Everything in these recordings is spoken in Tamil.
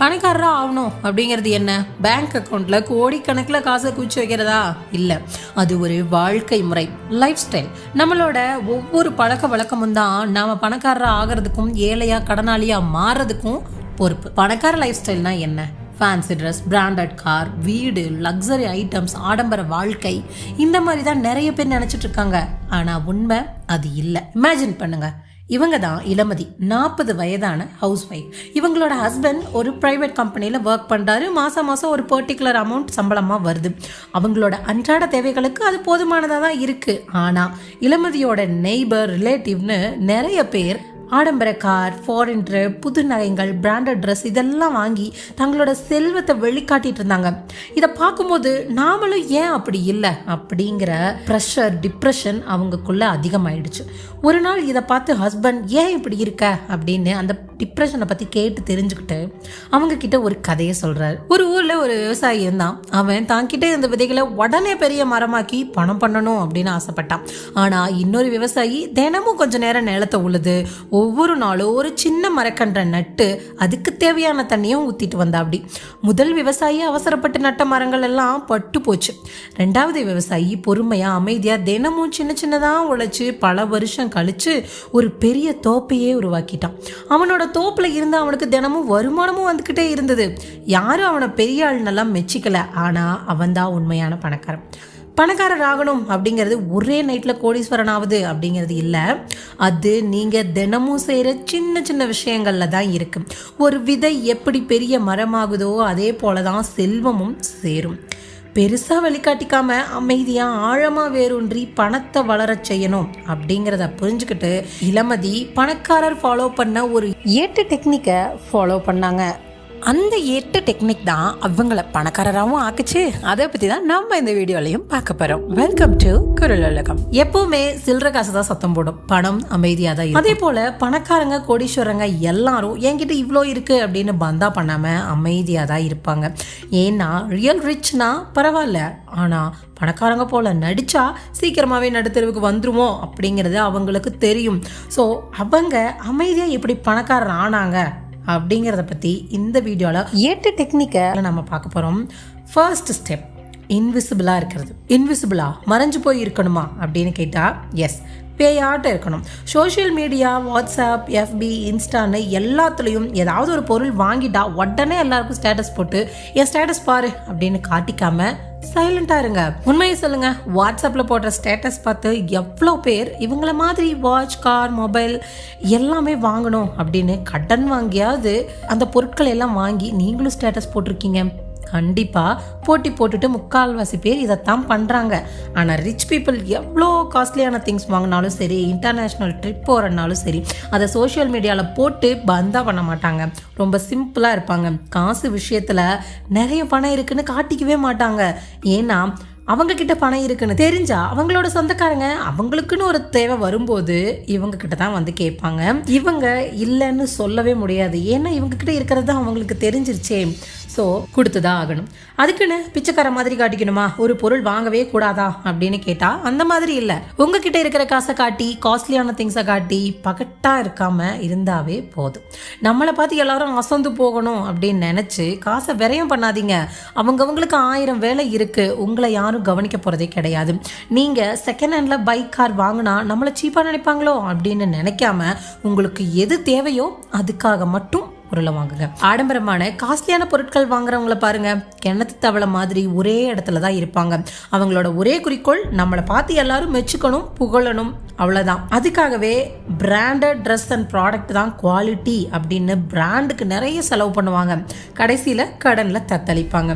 பணக்காரராக ஆகணும் அப்படிங்கிறது என்ன? பேங்க் அக்கௌண்ட்டில் கோடிக்கணக்கில் காசை குவிச்சு வைக்கிறதா? இல்லை. அது ஒரு வாழ்க்கை முறை லைஃப் ஸ்டைல் நம்மளோட ஒவ்வொரு பழக்க வழக்கமும் தான் நாம் பணக்காரராக ஆகிறதுக்கும் ஏழையாக கடனாளியாக மாறுறதுக்கும் பொறுப்பு. பணக்கார லைஃப் ஸ்டைல்னா என்ன? ஃபேன்சி ட்ரெஸ் பிராண்டட் கார் வீடு லக்ஸரி ஐட்டம்ஸ் ஆடம்பர வாழ்க்கை. இந்த மாதிரி தான் நிறைய பேர் நினச்சிட்டு இருக்காங்க. ஆனால் உண்மை அது இல்லை. இமேஜின் பண்ணுங்கள் இவங்க தான் இளமதி நாற்பது வயதான ஹவுஸ் ஒய்ஃப் இவங்களோட ஹஸ்பண்ட் ஒரு ப்ரைவேட் கம்பெனியில் ஒர்க் பண்ணுறாரு மாதம் மாதம் ஒரு பர்டிகுலர் அமௌண்ட் சம்பளமாக வருது. அவங்களோட அன்றாட தேவைகளுக்கு அது போதுமானதாக தான் இருக்குது ஆனால் இளமதியோட நெய்பர் ரிலேட்டிவ்னு நிறைய பேர் ஆடம்பர கார் ஃபாரின் ட்ரிப் புது நகைகள் பிராண்டட் ட்ரெஸ் இதெல்லாம் வாங்கி தங்களோட செல்வத்தை வெளிக்காட்டிட்டு இருந்தாங்க. இதை பார்க்கும்போது நாமளும் ஏன் அப்படி இல்லை அப்படிங்கிற ப்ரெஷர் டிப்ரெஷன் அவங்களுக்குள்ளே அதிகமாயிடுச்சு. ஒரு நாள் இதை பார்த்து ஹஸ்பண்ட் ஏன் இப்படி இருக்க? அப்படின்னு அந்த டிப்ரெஷனை பற்றி கேட்டு தெரிஞ்சுக்கிட்டு அவங்க கிட்ட ஒரு கதையை சொல்கிறாரு ஒரு ஊரில் ஒரு விவசாயி இருந்தான் அவன் தான்கிட்ட இருந்த விதைகளை உடனே பெரிய மரமாக்கி பணம் பண்ணணும் அப்படின்னு ஆசைப்பட்டான். ஆனால் இன்னொரு விவசாயி தினமும் கொஞ்ச நேரம் நிலத்தை உழுது ஒவ்வொரு நாளும் ஒரு சின்ன மரக்கன்றை நட்டு அதுக்கு தேவையான தண்ணியும் ஊற்றிட்டு வந்தா அப்படி முதல் விவசாயி அவசரப்பட்டு நட்ட மரங்கள் எல்லாம் பட்டு போச்சு. ரெண்டாவது விவசாயி பொறுமையாக அமைதியாக தினமும் சின்ன சின்னதாக உழைச்சி பல வருஷம் கழிச்சு ஒரு பெரிய தோப்பையே உருவாக்கிட்டான். அவனோட தோப்பில் இருந்து அவனுக்கு தினமும் வருமானமும் வந்துக்கிட்டே இருந்தது. யாரும் அவனை பெரிய ஆள்னெல்லாம் மெச்சிக்கல. ஆனால் அவன்தான் உண்மையான பணக்காரன். பணக்காரர் ஆகணும் அப்படிங்கிறது ஒரே நைட்டில் கோடீஸ்வரன் ஆகுது அப்படிங்கிறது இல்லை. அது நீங்கள் தினமும் செய்கிற சின்ன சின்ன விஷயங்களில் தான் இருக்குது ஒரு விதை எப்படி பெரிய மரமாகுதோ அதே போல தான் செல்வமும் சேரும். பெருசாக வெளிக்காட்டிக்காம அமைதியாக ஆழமாக வேரூன்றி பணத்தை வளரச் செய்யணும் அப்படிங்கிறத புரிஞ்சுக்கிட்டு இளமதி பணக்காரர் ஃபாலோ பண்ண ஒரு எட்டு டெக்னிக்கை ஃபாலோ பண்ணாங்க. அந்த எட்டு டெக்னிக் தான் அவங்கள பணக்காரராகவும் ஆக்குச்சு. அதை பற்றி தான் நம்ம இந்த வீடியோலையும் பார்க்க போகிறோம் வெல்கம் டு குரல் உலகம். எப்பவுமே சில்லற காசு தான் சத்தம் போடும். பணம் அமைதியாக தான் அதே போல் பணக்காரங்க கோடீஸ்வரங்க எல்லாரும் என்கிட்ட இவ்வளோ இருக்குது அப்படின்னு பந்தா பண்ணாமல் அமைதியாக தான் இருப்பாங்க. ஏன்னா ரியல் ரிச்னா பரவாயில்ல. ஆனால் பணக்காரங்க போல் நடித்தா சீக்கிரமாகவே நடுத்தருவுக்கு வந்துருமோ அப்படிங்கிறது அவங்களுக்கு தெரியும். ஸோ அவங்க அமைதியாக எப்படி பணக்காரர் ஆனாங்க அப்படிங்கிறத பற்றி இந்த வீடியோவில் எட்டு டெக்னிக்கை நம்ம பார்க்க போகிறோம் ஃபர்ஸ்ட் ஸ்டெப் இன்விசிபிளாக இருக்கிறது. இன்விசிபிளா மறைஞ்சு போய் இருக்கணுமா அப்படின்னு கேட்டால் எஸ் பேயாட்டம் இருக்கணும். சோஷியல் மீடியா வாட்ஸ்அப் எஃபி இன்ஸ்டான்னு எல்லாத்துலேயும் ஏதாவது ஒரு பொருள் வாங்கிட்டா உடனே எல்லாருக்கும் ஸ்டேட்டஸ் போட்டு என் ஸ்டேட்டஸ் பாரு அப்படின்னு காட்டிக்காம சைலண்டாக இருங்க. உண்மையை சொல்லுங்க. வாட்ஸ்அப்பில் போடுற ஸ்டேட்டஸ் பார்த்து எவ்வளோ பேர் இவங்கள மாதிரி வாட்ச் கார் மொபைல் எல்லாமே வாங்கணும் அப்படின்னு கடன் வாங்கியாவது அந்த பொருட்களை எல்லாம் வாங்கி நீங்களும் ஸ்டேட்டஸ் போட்டிருக்கீங்க. கண்டிப்பாக போட்டி போட்டுட்டு முக்கால்வாசி பேர் இதைத்தான் பண்ணுறாங்க ஆனால் ரிச் பீப்புள் எவ்வளோ காஸ்ட்லியான திங்ஸ் வாங்கினாலும் சரி இன்டர்நேஷ்னல் ட்ரிப் போகிறனாலும் சரி அதை சோஷியல் மீடியாவில் போட்டு பந்தாக பண்ண மாட்டாங்க. ரொம்ப சிம்பிளாக இருப்பாங்க. காசு விஷயத்தில் நிறைய பணம் இருக்குன்னு காட்டிக்கவே மாட்டாங்க. ஏன்னா அவங்க கிட்ட பணம் இருக்குன்னு தெரிஞ்சா அவங்களோட சொந்தக்காரங்க அவங்களுக்குன்னு ஒரு தேவை வரும்போது இவங்க கிட்ட தான் வந்து கேட்பாங்க. இவங்க இல்லைன்னு சொல்லவே முடியாது. ஏன்னா இவங்க கிட்ட இருக்கிறது தான் அவங்களுக்கு தெரிஞ்சிருச்சே. ஸோ கொடுத்துதான் ஆகணும். அதுக்குன்னு பிச்சைக்கார மாதிரி காட்டிக்கணுமா? ஒரு பொருள் வாங்கவே கூடாதா? அப்படின்னு கேட்டால் அந்த மாதிரி இல்லை. உங்ககிட்ட இருக்கிற காசை காட்டி காஸ்ட்லியான திங்ஸை காட்டி பகட்டாக இருக்காம இருந்தாவே போதும். நம்மளை பார்த்து எல்லாரும் அசந்து போகணும் அப்படின்னு நினச்சி காசை விரயம் பண்ணாதீங்க. அவங்கவங்களுக்கு ஆயிரம் வேலை இருக்குது உங்களை யாரும் கவனிக்க போகிறதே கிடையாது. நீங்கள் செகண்ட் ஹேண்டில் பைக் கார் வாங்கினா நம்மளை சீப்பாக நினைப்பாங்களோ அப்படின்னு நினைக்காம உங்களுக்கு எது தேவையோ அதுக்காக மட்டும் பொருளை வாங்குங்க. ஆடம்பரமான காஸ்ட்லியான பொருட்கள் வாங்குறவங்கள பாருங்க. கிணத்து தவளை மாதிரி ஒரே இடத்துல தான் இருப்பாங்க. அவங்களோட ஒரே குறிக்கோள் நம்மளை பார்த்து எல்லாரும் மெச்சுக்கணும் புகழணும். அவ்வளோதான் அதுக்காகவே பிராண்டட் ட்ரெஸ் அண்ட் ப்ராடக்ட் தான் குவாலிட்டி அப்படின்னு பிராண்டுக்கு நிறைய செலவு பண்ணுவாங்க. கடைசியில் கடனில் தத்தளிப்பாங்க.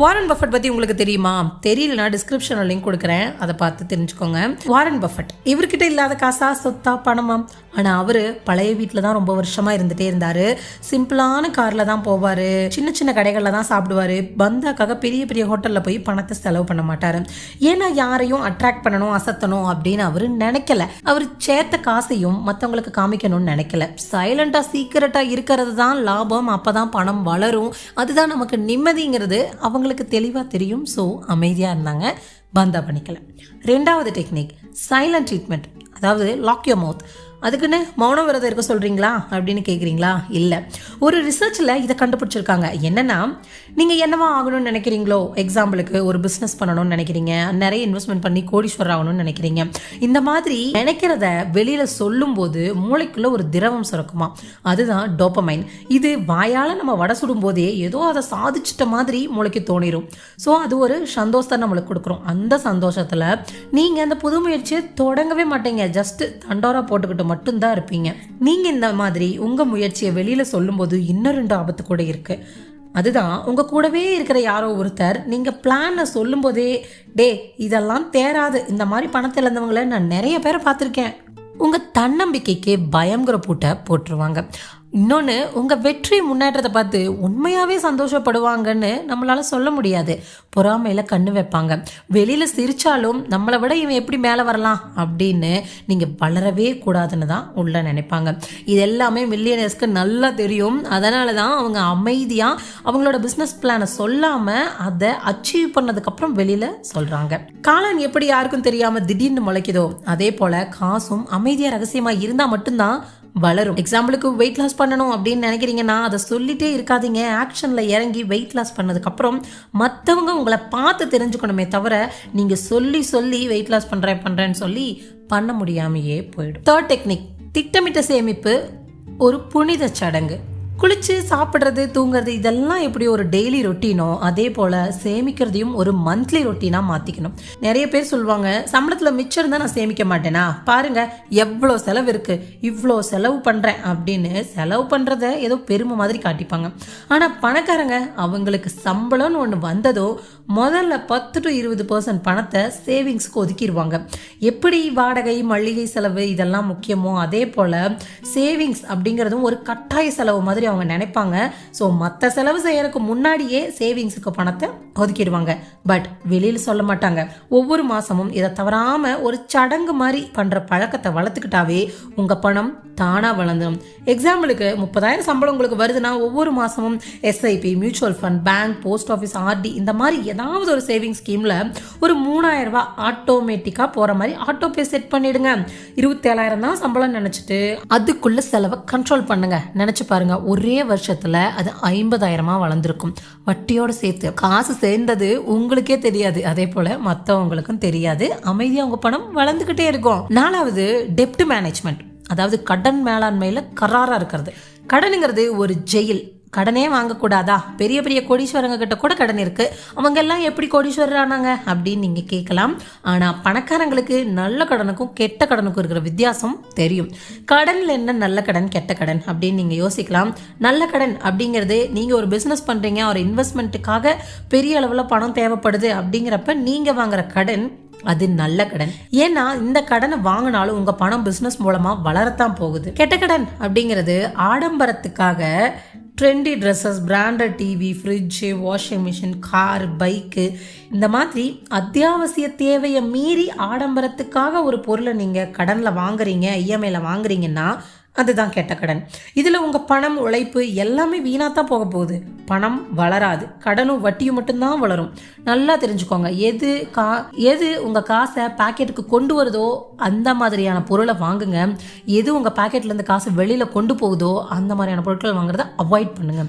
வாரன் பஃபட் பற்றி உங்களுக்கு தெரியுமா? தெரியலனா டிஸ்கிரிப்ஷனில் லிங்க் கொடுக்குறேன். அதை பார்த்து தெரிஞ்சுக்கோங்க. வாரன் பஃபட் இவர்கிட்ட இல்லாத காசா சொத்தா பணமா? ஆனால் அவர் பழைய வீட்டில் தான் ரொம்ப வருஷமாக இருந்துகிட்டே இருந்தார். சிம்பிளான காரில் தான் போவார். சின்ன சின்ன கடைகளில் தான் சாப்பிடுவார். பந்தாக்காக பெரிய பெரிய ஹோட்டலில் போய் பணத்தை செலவு பண்ண மாட்டார். ஏன்னா யாரையும் அட்ராக்ட் பண்ணணும் அசத்தணும் அப்படின்னு அவர் நினைக்கல. அவர் சேர்த்த காசையும் மற்றவங்களுக்கு காமிக்கணும்னு நினைக்கல. சைலண்டாக சீக்கிரட்டாக இருக்கிறது தான் லாபம். அப்போ தான் பணம் வளரும். அதுதான் நமக்கு நிம்மதிங்கிறது. அவங்களுக்கு தெளிவாக தெரியும். ஸோ அமைதியாக இருந்தாங்க. பந்தா பண்ணிக்கல. ரெண்டாவது டெக்னிக் சைலண்ட் ட்ரீட்மெண்ட் அதாவது லாக் யோர் மவுத் அதுக்குன்னு மௌன விரதம் இருக்க சொல்கிறீங்களா அப்படின்னு கேட்குறீங்களா இல்லை. ஒரு ரிசர்ச்சில் இதை கண்டுபிடிச்சிருக்காங்க. என்னென்னா நீங்கள் என்னவா ஆகணும்னு நினைக்கிறீங்களோ எக்ஸாம்பிளுக்கு ஒரு பிஸ்னஸ் பண்ணணும்னு நினைக்கிறீங்க நிறைய இன்வெஸ்ட்மெண்ட் பண்ணி கோடீஸ்வரர் ஆகணும்னு நினைக்கிறீங்க. இந்த மாதிரி நினைக்கிறத வெளியில் சொல்லும்போது மூளைக்குள்ளே ஒரு திரவம் சுரக்குமா? அதுதான் டோப்பமைன் இது வாயால் நம்ம வடை சுடும் போதே ஏதோ அதை சாதிச்சிட்ட மாதிரி மூளைக்கு தோணிடும் ஸோ அது ஒரு சந்தோஷத்தை நம்மளுக்கு கொடுக்குறோம் அந்த சந்தோஷத்தில் நீங்கள் அந்த புது முயற்சியை தொடங்கவே மாட்டீங்க. ஜஸ்ட் தண்டோரா போட்டுக்கிட்டு மட்டும்தான் இருப்பீங்க. நீங்கள் இந்த மாதிரி உங்கள் முயற்சியை வெளியில் சொல்லும்போது இன்னும் ரெண்டு ஆபத்து கூட இருக்குது அதுதான் உங்கள் கூடவே இருக்கிற யாரோ ஒருத்தர் நீங்கள் பிளானை சொல்லும்போதே டே இதெல்லாம் தேராது. இந்த மாதிரி பணத்தை இருந்தவங்கள நான் நிறைய பேரை பார்த்துருக்கேன். உங்கள் தன்னம்பிக்கைக்கு பயங்கிற பூட்டை போட்டுருவாங்க. இன்னொன்று உங்கள் வெற்றி முன்னேற்றத்தை பார்த்து உண்மையாகவே சந்தோஷப்படுவாங்கன்னு நம்மளால் சொல்ல முடியாது. பொறாமையில் கண்ணு வைப்பாங்க. வெளியில் சிரித்தாலும் நம்மளை விட இவன் எப்படி மேலே வரலாம் அப்படின்னு நீங்கள் வளரவே கூடாதுன்னு தான் உள்ள நினைப்பாங்க. இது எல்லாமே மில்லியனர்ஸ்க்கு நல்லா தெரியும். அதனால தான் அவங்க அமைதியாக அவங்களோட பிஸ்னஸ் பிளானை சொல்லாமல் அதை அச்சீவ் பண்ணதுக்கப்புறம் வெளியில் சொல்கிறாங்க காளான் எப்படி யாருக்கும் தெரியாமல் திடீர்னு முளைக்குதோ அதே போல் காசும் அமைதியாக ரகசியமாக இருந்தால் மட்டும்தான் வளரும். எக்ஸாம்பிளுக்கு வெயிட் லாஸ் பண்ணணும் அப்படின்னு நினைக்கிறீங்கன்னா அதை சொல்லிட்டே இருக்காதீங்க. ஆக்ஷனில் இறங்கி வெயிட் லாஸ் பண்ணதுக்கப்புறம் மற்றவங்க உங்களை பார்த்து தெரிஞ்சுக்கணுமே தவிர நீங்கள் சொல்லி சொல்லி வெயிட் லாஸ் பண்ணுறேன் பண்ணுறேன்னு சொல்லி பண்ண முடியாமையே போயிடும். தேர்ட் டெக்னிக் திட்டமிட்ட சேமிப்பு ஒரு புனித சடங்கு. குளிச்சு சாப்பிட்றது தூங்குறது இதெல்லாம் எப்படி ஒரு டெய்லி ரொட்டீனோ அதே போல் சேமிக்கிறதையும் ஒரு மந்த்லி ரொட்டீனாக மாற்றிக்கணும் நிறைய பேர் சொல்லுவாங்க சம்பளத்தில் மிச்சம் இருந்தால் நான் சேமிக்க மாட்டேனா? பாருங்க எவ்வளோ செலவு இருக்குது இவ்வளோ செலவு பண்ணுறேன் அப்படின்னு செலவு பண்ணுறத ஏதோ பெருமை மாதிரி காட்டிப்பாங்க. ஆனால் பணக்காரங்க அவங்களுக்கு சம்பளம்னு ஒன்று வந்ததோ முதல்ல பத்து டு இருபது பர்சன்ட் பணத்தை சேவிங்ஸ்க்கு ஒதுக்கிடுவாங்க. எப்படி வாடகை மளிகை செலவு இதெல்லாம் முக்கியமோ அதே போல் சேவிங்ஸ் அப்படிங்கிறதும் ஒரு கட்டாய செலவு மாதிரி அவங்க நினைப்பாங்க. ஸோ மற்ற செலவு செய்யறதுக்கு முன்னாடியே சேவிங்ஸுக்கு பணத்தை ஒதுக்கிடுவாங்க. பட் வெளியில் சொல்ல மாட்டாங்க. ஒவ்வொரு மாதமும் இதை தவறாமல் ஒரு சடங்கு மாதிரி பண்ணுற பழக்கத்தை வளர்த்துக்கிட்டாவே உங்கள் பணம் தானாக வளர்ந்துடும் எக்ஸாம்பிளுக்கு முப்பதாயிரம் சம்பளம் உங்களுக்கு வருதுன்னா ஒவ்வொரு மாதமும் SIP mutual fund bank post office RD இந்த மாதிரி ஏதாவது ஒரு சேவிங் ஸ்கீமில் ஒரு மூணாயிரம் ரூபாய் ஆட்டோமேட்டிக்காக போகிற மாதிரி ஆட்டோ பே செட் பண்ணிடுங்க. இருபத்தேழாயிரம் தான் சம்பளம் நினச்சிட்டு அதுக்குள்ள செலவை கண்ட்ரோல் பண்ணுங்க. நினச்சி பாருங்க ஒரு ஒரே வருஷத்தில் அது ஐம்பதாயிரமா வளர்ந்துருக்கும். வட்டியோட சேர்த்து காசு சேர்ந்தது உங்களுக்கே தெரியாது. அதே போல் மற்றவங்களுக்கும் தெரியாது. அமைதியாக உங்கள் பணம் வளர்ந்துக்கிட்டே இருக்கும். நாலாவது டெப்ட் மேனேஜ்மெண்ட் அதாவது கடன் மேலாண்மையில் கராராக இருக்கிறது. கடனுங்கிறது ஒரு ஜெயில் கடனே வாங்கக்கூடாதா? பெரிய பெரிய கோடீஸ்வரங்க கிட்ட கூட கடன் இருக்கு. அவங்க எல்லாம் எப்படி கோடீஸ்வரர் ஆனாங்க அப்படின்னு நீங்க கேட்கலாம். ஆனா பணக்காரங்களுக்கு நல்ல கடனுக்கும் கெட்ட கடனுக்கும் இருக்கிற வித்தியாசம் தெரியும். கடன்ல என்ன நல்ல கடன் கெட்ட கடன் அப்படின்னு நீங்க யோசிக்கலாம். நல்ல கடன் அப்படிங்கிறது நீங்க ஒரு பிசினஸ் பண்றீங்க ஒரு இன்வெஸ்ட்மெண்ட்டுக்காக பெரிய அளவுல பணம் தேவைப்படுது அப்படிங்கிறப்ப நீங்க வாங்குற கடன் அது நல்ல கடன். ஏன்னா இந்த கடனை வாங்கினாலும் உங்க பணம் பிசினஸ் மூலமா வளரத்தான் போகுது. கெட்ட கடன் அப்படிங்கிறது ஆடம்பரத்துக்காக trendy dresses branded TV fridge washing machine car bike இந்த மாதிரி அத்தியாவசிய தேவையை மீறி ஆடம்பரத்துக்காக ஒரு பொருளை நீங்கள் கடனில் வாங்குறீங்க இஎம்ஐயில் வாங்குறீங்கன்னா அதுதான் கெட்ட கடன். இதில் உங்கள் பணம் உழைப்பு எல்லாமே வீணாக தான் போக போகுது. பணம் வளராது. கடனும் வட்டியும் மட்டும்தான் வளரும். நல்லா தெரிஞ்சுக்கோங்க. எது கா எது உங்கள் காசை பாக்கெட்டுக்கு கொண்டு வருதோ அந்த மாதிரியான பொருளை வாங்குங்க. எது உங்கள் பாக்கெட்லேருந்து காசு வெளியில் கொண்டு போகுதோ அந்த மாதிரியான பொருட்கள் வாங்குறத அவாய்ட் பண்ணுங்க.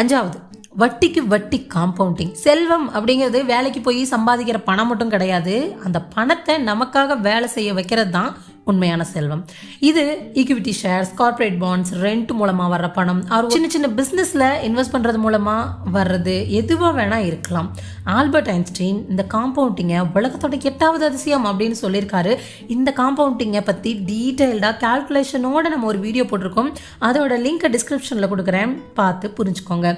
அஞ்சாவது வட்டிக்கு வட்டி காம்பவுண்டிங் செல்வம் அப்படிங்கிறது வேலைக்கு போய் சம்பாதிக்கிற பணம் மட்டும் கிடையாது. அந்த பணத்தை நமக்காக வேலை செய்ய வைக்கிறது தான் உண்மையான செல்வம். இது equity shares corporate bonds rent மூலமாக வர்ற பணம். அவர் சின்ன சின்ன பிஸ்னஸில் இன்வெஸ்ட் பண்ணுறது மூலமாக வர்றது எதுவாக வேணால் இருக்கலாம். ஆல்பர்ட் ஐன்ஸ்டீன் இந்த காம்பவுண்டிங்கை உலகத்தோட எட்டாவது அதிசயம் அப்படின்னு சொல்லியிருக்காரு. இந்த காம்பவுண்டிங்கை பற்றி டீட்டெயில்டாக கால்குலேஷனோட நம்ம ஒரு வீடியோ போட்டிருக்கோம். அதோட லிங்க்கை டிஸ்கிரிப்ஷனில் கொடுக்குறேன். பார்த்து புரிஞ்சுக்கோங்க.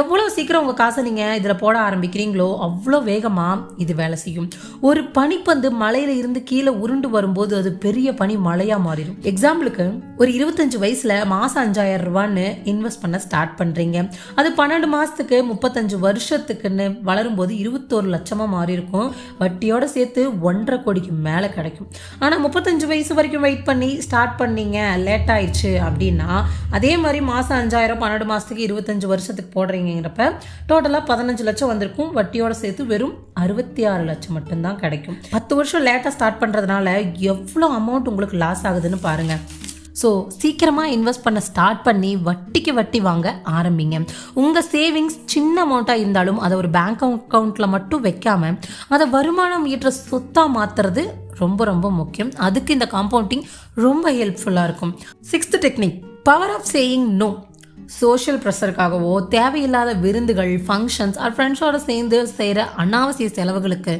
எவ்வளோ சீக்கிரம் உங்கள் காசை நீங்கள் இதில் போட ஆரம்பிக்கிறீங்களோ அவ்வளோ வேகமாக இது வேலை செய்யும். ஒரு பனிப்பந்து மலையில இருந்து கீழே உருண்டு வரும்போது அது பெரிய பனி மழையா மாறிடும். எக்ஸாம்பிளுக்கு ஒரு இருபத்தஞ்சு வயசுல மாசம் அஞ்சாயிரம் ரூபான்னு இன்வெஸ்ட் பண்ண ஸ்டார்ட் பண்றீங்க. அது பன்னெண்டு மாசத்துக்கு முப்பத்தஞ்சு வருஷத்துக்குன்னு வளரும்போது இருபத்தோரு லட்சமா மாறி இருக்கும் வட்டியோட சேர்த்து ஒன்றரை கோடிக்கு மேல கிடைக்கும். ஆனா முப்பத்தஞ்சு வயசு வரைக்கும் வெயிட் பண்ணி ஸ்டார்ட் பண்ணீங்க லேட் ஆயிடுச்சு அப்படின்னா அதே மாதிரி மாசம் அஞ்சாயிரம் பன்னெண்டு மாசத்துக்கு இருபத்தஞ்சு வருஷத்துக்கு போடுறீங்கிறப்ப டோட்டலாக பதினஞ்சு லட்சம் வந்திருக்கும். வட்டியோட சேர்த்து வெறும் அறுபத்தி ஆறு லட்சம் மட்டும்தான் கிடைக்கும். பத்து வருஷம் லேட்டாக ஸ்டார்ட் பண்ணுறதுனால எவ்வளோ அமௌண்ட் உங்களுக்கு லாஸ் ஆகுதுன்னு பாருங்கள் ஸோ சீக்கிரமாக இன்வெஸ்ட் பண்ண ஸ்டார்ட் பண்ணி வட்டிக்கு வட்டி வாங்க ஆரம்பிங்க. உங்கள் சேவிங்ஸ் சின்ன அமௌண்ட்டாக இருந்தாலும் அதை ஒரு பேங்க் அக்கௌண்ட்டில் மட்டும் வைக்காம அதை வருமானம் ஈட்டுற சொத்தாக மாற்றுறது ரொம்ப ரொம்ப முக்கியம். அதுக்கு இந்த காம்பவுண்டிங் ரொம்ப ஹெல்ப்ஃபுல்லாக இருக்கும். Sixth technique power of saying no social ப்ரெஷருக்காகவோ தேவையில்லாத விருந்துகள் ஃபங்க்ஷன்ஸ் ஆர் ஃப்ரெண்ட்ஸோட சேர்ந்து செய்கிற அனாவசிய செலவுகளுக்கு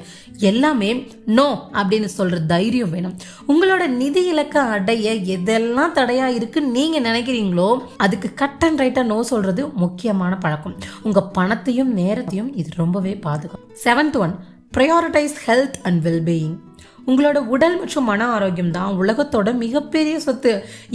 எல்லாமே நோ அப்படின்னு சொல்கிற தைரியம் வேணும். உங்களோட நிதி இலக்கை அடைய எதெல்லாம் தடையாக இருக்குன்னு நீங்கள் நினைக்கிறீங்களோ அதுக்கு கட் அண்ட் ரைட்டாக நோ சொல்கிறது முக்கியமான பழக்கம். உங்கள் பணத்தையும் நேரத்தையும் இது ரொம்பவே பாதுகாக்கும். Seventh one prioritise health and wellbeing உங்களோட உடல் மற்றும் மன ஆரோக்கியம் தான் உலகத்தோட மிகப்பெரிய சொத்து.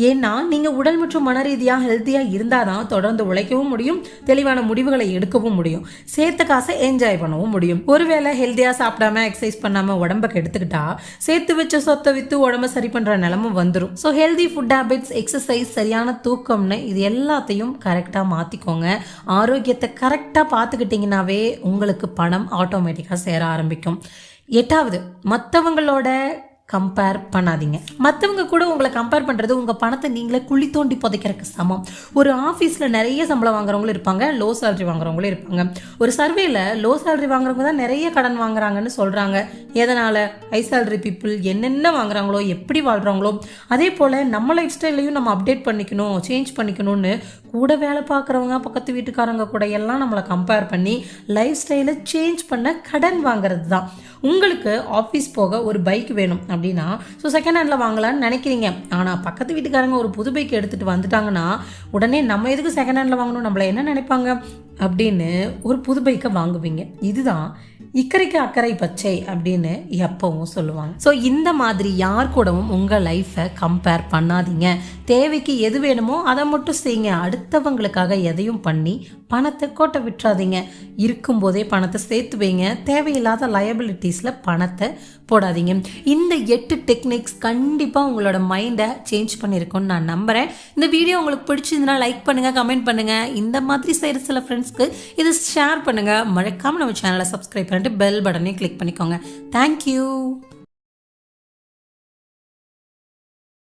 ஏன்னா நீங்கள் உடல் மற்றும் மன ரீதியாக ஹெல்த்தியாக இருந்தால் தான் தொடர்ந்து உழைக்கவும் முடியும் தெளிவான முடிவுகளை எடுக்கவும் முடியும் சேர்த்த காசை என்ஜாய் பண்ணவும் முடியும். ஒருவேளை ஹெல்த்தியாக சாப்பிடாம எக்ஸசைஸ் பண்ணாமல் உடம்பை கெடுத்துக்கிட்டா சேர்த்து வச்ச சொத்தை விற்று உடம்ப சரி பண்ணுற நிலமை வந்துடும் so healthy food habits exercise சரியான தூக்கம்னு இது எல்லாத்தையும் கரெக்டாக மாற்றிக்கோங்க ஆரோக்கியத்தை கரெக்டாக பார்த்துக்கிட்டிங்கனாவே உங்களுக்கு பணம் ஆட்டோமேட்டிக்காக சேர ஆரம்பிக்கும். எட்டாவது மற்றவங்களோட கம்பேர் பண்ணாதீங்க. மற்றவங்க கூட உங்களை கம்பேர் பண்ணுறது உங்கள் பணத்தை நீங்களே குழி தோண்டி புதைக்கிறதுக்கு சமம். ஒரு ஆஃபீஸில் நிறைய சம்பளம் வாங்குறவங்களும் இருப்பாங்க லோ சேலரி வாங்குறவங்களும் இருப்பாங்க. ஒரு சர்வேல லோ சேலரி வாங்குறவங்க தான் நிறைய கடன் வாங்குறாங்கன்னு சொல்கிறாங்க எதனால்? ஹை சேலரி பீப்புள் என்னென்ன வாங்குறாங்களோ எப்படி வாழ்கிறாங்களோ அதே போல் நம்ம லைஃப் ஸ்டைலையும் நம்ம அப்டேட் பண்ணிக்கணும் சேஞ்ச் பண்ணிக்கணும்னு கூட வேலை பார்க்குறவங்க பக்கத்து வீட்டுக்காரங்க கூட எல்லாம் நம்மளை கம்பேர் பண்ணி லைஃப் ஸ்டைலை சேஞ்ச் பண்ண கடன் வாங்குறது தான் உங்களுக்கு ஆஃபீஸ் போக ஒரு பைக் வேணும் அப்படின்னா ஸோ செகண்ட் ஹேண்டில் வாங்கலாம்னு நினைக்கிறீங்க. ஆனால் பக்கத்து வீட்டுக்காரங்க ஒரு புது பைக் எடுத்துகிட்டு வந்துட்டாங்கன்னா உடனே நம்ம எதுக்கு செகண்ட் ஹேண்டில் வாங்கணும்? நம்மளை என்ன நினைப்பாங்க? அப்படின்னு ஒரு புது பைக்கை வாங்குவீங்க. இதுதான் இக்கரைக்கு அக்கறை பச்சை அப்படின்னு எப்பவும் சொல்லுவாங்க. ஸோ இந்த மாதிரி யார் கூடவும் உங்கள் லைஃப்பை கம்பேர் பண்ணாதீங்க. தேவைக்கு எது வேணுமோ அதை மட்டும் செய்யுங்க. அடுத்தவங்களுக்காக எதையும் பண்ணி பணத்தை கோட்டை விட்டுறாதீங்க. இருக்கும்போதே பணத்தை சேர்த்து வைங்க. தேவையில்லாத லயபிலிட்டிஸில் பணத்தை போடாதீங்க. இந்த எட்டு டெக்னிக்ஸ் கண்டிப்பாக உங்களோட மைண்டை சேஞ்ச் பண்ணியிருக்கோன்னு நான் நம்புகிறேன் இந்த வீடியோ உங்களுக்கு பிடிச்சிருந்தனா லைக் பண்ணுங்கள் கமெண்ட் பண்ணுங்கள் இந்த மாதிரி செய்கிற சில ஃப்ரெண்ட்ஸ்க்கு இது ஷேர் பண்ணுங்கள் மறக்காமல் நம்ம சேனலை சப்ஸ்கிரைப் பண்ணிட்டு பெல் பட்டனையும் கிளிக் பண்ணிக்கோங்க. தேங்க்யூ